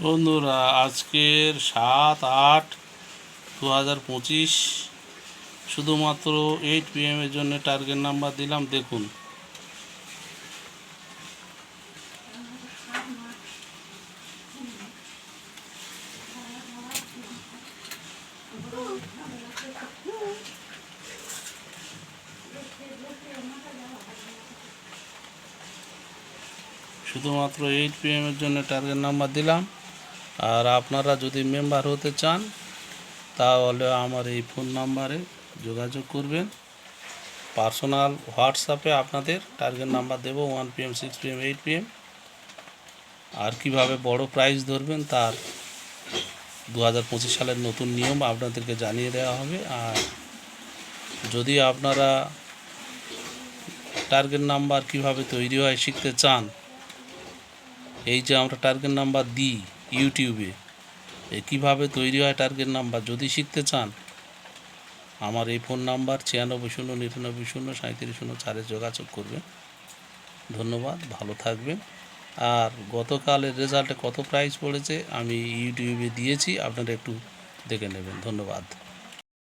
বন্ধুরা, আজকের সাত আট দু হাজার পঁচিশ, শুধুমাত্র এইট পিএমের জন্য টার্গেট নাম্বার দিলাম, দেখুন। শুধুমাত্র এইট পিএমের জন্য টার্গেট নাম্বার দিলাম। আর আপনারা যদি মেম্বার হতে চান, তাহলে আমার এই ফোন নাম্বারে যোগাযোগ করবেন। পার্সোনাল হোয়াটসঅ্যাপে আপনাদের টার্গেট নাম্বার দেবো one PM six PM eight PM আর কীভাবে বড় প্রাইজ ধরবেন, তার দু হাজার পঁচিশ সালের নতুন নিয়ম আপনাদেরকে জানিয়ে দেওয়া হবে। আর যদি আপনারা টার্গেট নাম্বার কীভাবে তৈরি হয়, শিখতে চান, এই যে আমরা টার্গেট নাম্বার দিই ইউটিউবে কীভাবে তৈরি হয় টার্গেট নাম্বার যদি শিখতে চান, আমার এই ফোন নাম্বার ছিয়ানব্বই শূন্য, নিরানব্বই শূন্য সাঁত্রিশ শূন্য, চারে যোগাযোগ করবেন। ধন্যবাদ, ভালো থাকবেন। আর গতকালের রেজাল্টে কত প্রাইস পড়েছে আমি ইউটিউবে দিয়েছি, আপনারা একটু দেখে নেবেন। ধন্যবাদ।